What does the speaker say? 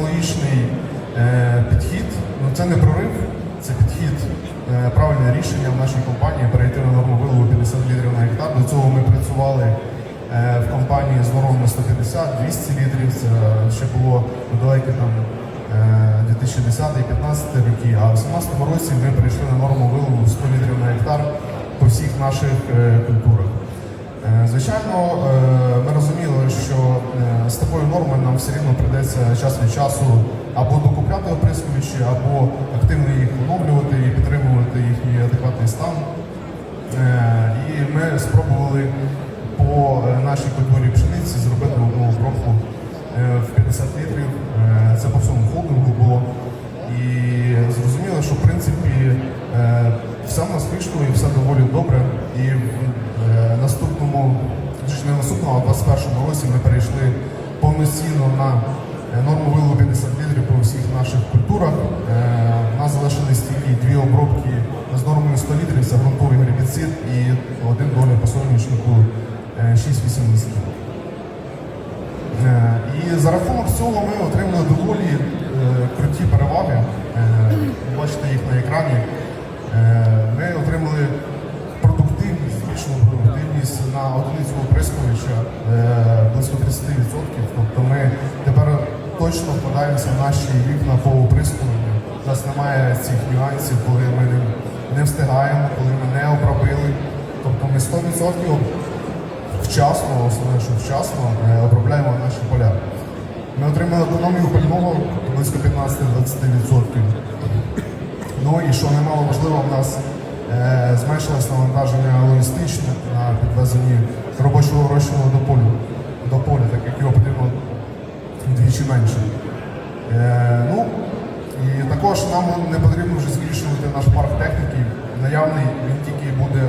технологічний е, підхід. Ну це не прорив, це підхід, е, правильне рішення в нашій компанії перейти на норму вилову 50 літрів на гектар. До цього ми працювали е, в компанії з нормами 150-200 літрів. Це ще було у там е, 2010-2015 роки. А в 2017 році ми перейшли на норму вилову 100 літрів на гектар по всіх наших культурах. Звичайно, ми з такою нормою нам все рівно прийдеться час від часу або докупляти оприскувачі, або активно їх оновлювати і підтримувати їхній адекватний стан. Е, І ми спробували по е, нашій культурі пшениці зробити одну обробку е, в 50 літрів. Це по всьому холдингу було. І зрозуміло, що в принципі все в нас вийшло і все доволі добре. І в наступному, не наступному, а в 21 році ми перейшли повноцінно на е, норму вилу 50 літрів по всіх наших культурах. Е, У нас залишились тільки дві обробки з нормою 100 літрів, це ґрунтовий гербіцид і один доля по соняшнику е, 6,80. Е, І за рахунок цього ми отримали доволі е, круті переваги. Е, ви Бачите їх на екрані. Е, Ми отримали продуктивність, збільшену продуктивність на одиницю оприскувача точно вкладаємося в наші вікна по оприскуванню. У нас немає цих нюансів, коли ми не, встигаємо, коли ми не обробили. Тобто ми 100% вчасно, основне, що вчасно е, обробляємо наші поля. Ми отримали економію пального близько 15-20%. Ну і що немало важливо, в нас е, зменшилось навантаження логістичне на підвезенні робочого вирощуваного до полю, до поля, так як його потрібно менше. Е, ну, і також нам не потрібно вже збільшувати наш парк техніки. Наявний він тільки буде